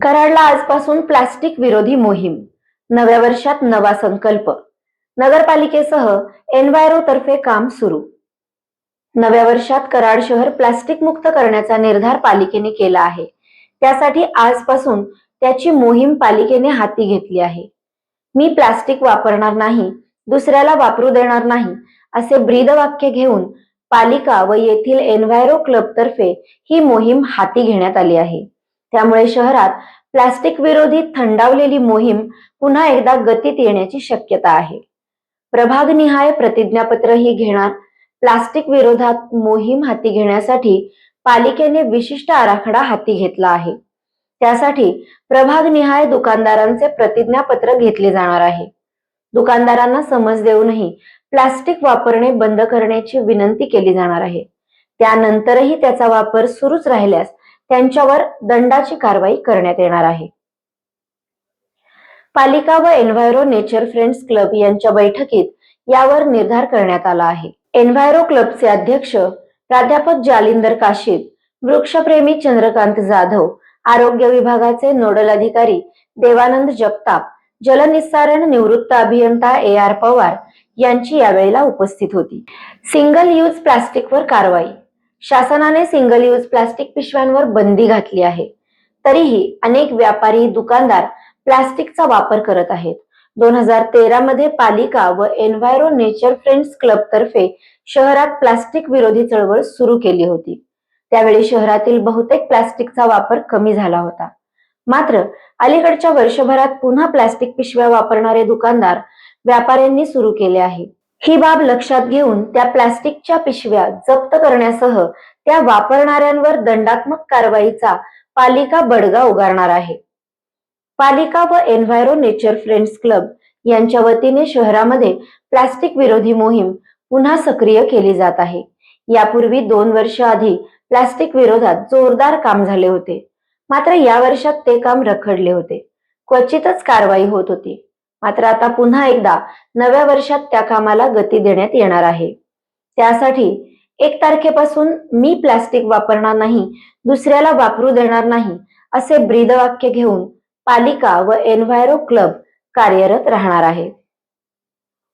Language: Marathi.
कराडला आजपासून प्लास्टिक विरोधी मोहीम नव्या वर्षात नवा संकल्प. नगरपालिकेसह एनवायरो तर्फे काम सुरू. नव्या वर्षात कराड शहर प्लास्टिक मुक्त करण्याचा निर्धार पालिकेने केला आहे. त्यासाठी आजपासून त्याची मोहीम पालिकेने हाती घेतली आहे. मी प्लास्टिक वापरणार नाही दुसऱ्याला वापरू देणार नाही असे ब्रीदवाक्य घेऊन पालिका व येथील एनवायरो क्लब तर्फे ही मोहीम हाती घेण्यात आली आहे. त्यामुळे शहरात प्लास्टिक विरोधी थंडावलेली मोहीम पुन्हा एकदा गतीत येण्याची शक्यता आहे. प्रभागनिहाय प्रतिज्ञापत्रही घेणार प्लास्टिक विरोधात मोहीम हाती घेण्यासाठी पालिकेने विशिष्ट आराखडा हाती घेतला आहे. त्यासाठी प्रभागनिहाय दुकानदारांचे प्रतिज्ञापत्र घेतले जाणार आहे. दुकानदारांना समज देऊनही प्लास्टिक वापरणे बंद करण्याची विनंती केली जाणार आहे. त्यानंतरही त्याचा वापर सुरूच राहिल्यास त्यांच्यावर दंडाची कारवाई करण्यात येणार आहे. पालिका व एन्व्हायरो नेचर फ्रेंड्स क्लब यांच्या बैठकीत यावर निर्धार करण्यात आला आहे. एन्व्हायरो क्लबचे अध्यक्ष प्राध्यापक जालिंदर काशीद वृक्षप्रेमी चंद्रकांत जाधव आरोग्य विभागाचे नोडल अधिकारी देवानंद जगताप जलनिस्सारण निवृत्त अभियंता ए आर पवार यांची यावेळेला उपस्थित होती. सिंगल यूज प्लास्टिकवर कारवाई शासनाने सिंगल यूज प्लास्टिक पिशव्यांवर बंदी घातली आहे. तरीही अनेक व्यापारी दुकानदार प्लास्टिकचा वापर करत आहेत. दोन हजार तेरा मध्ये पालिका व एन्व्हायरो नेचर फ्रेंड्स क्लब तर्फे शहरात प्लास्टिक विरोधी चळवळ सुरू केली होती. त्यावेळी शहरातील बहुतेक प्लास्टिकचा वापर कमी झाला होता. मात्र अलीकडच्या वर्षभरात पुन्हा प्लास्टिक पिशव्या वापरणारे दुकानदार व्यापाऱ्यांनी सुरू केले आहे. ही बाब लक्षात घेऊन त्या प्लास्टिकच्या पिशव्या जप्त करण्यासह त्या वापरणाऱ्यांवर दंडात्मक कारवाईचा पालिका बडगा उगारणार आहे. पालिका व एन्व्हायरो नेचर फ्रेंड्स क्लब यांच्या वतीने शहरामध्ये प्लास्टिक विरोधी मोहीम पुन्हा सक्रिय केली जात आहे. यापूर्वी दोन वर्ष आधी प्लास्टिक विरोधात जोरदार काम झाले होते. मात्र या वर्षात ते काम रखडले होते. क्वचितच कारवाई होत होती. मात्र आता पुन्हा एकदा नव्या वर्षात त्या कामाला गती देण्यात येणार आहे. त्यासाठी एक तारखेपासून मी प्लास्टिक वापरणार नाही दुसऱ्याला वापरू देणार नाही असे ब्रीदवाक्य घेऊन पालिका व एन्व्हायरो क्लब कार्यरत राहणार आहे.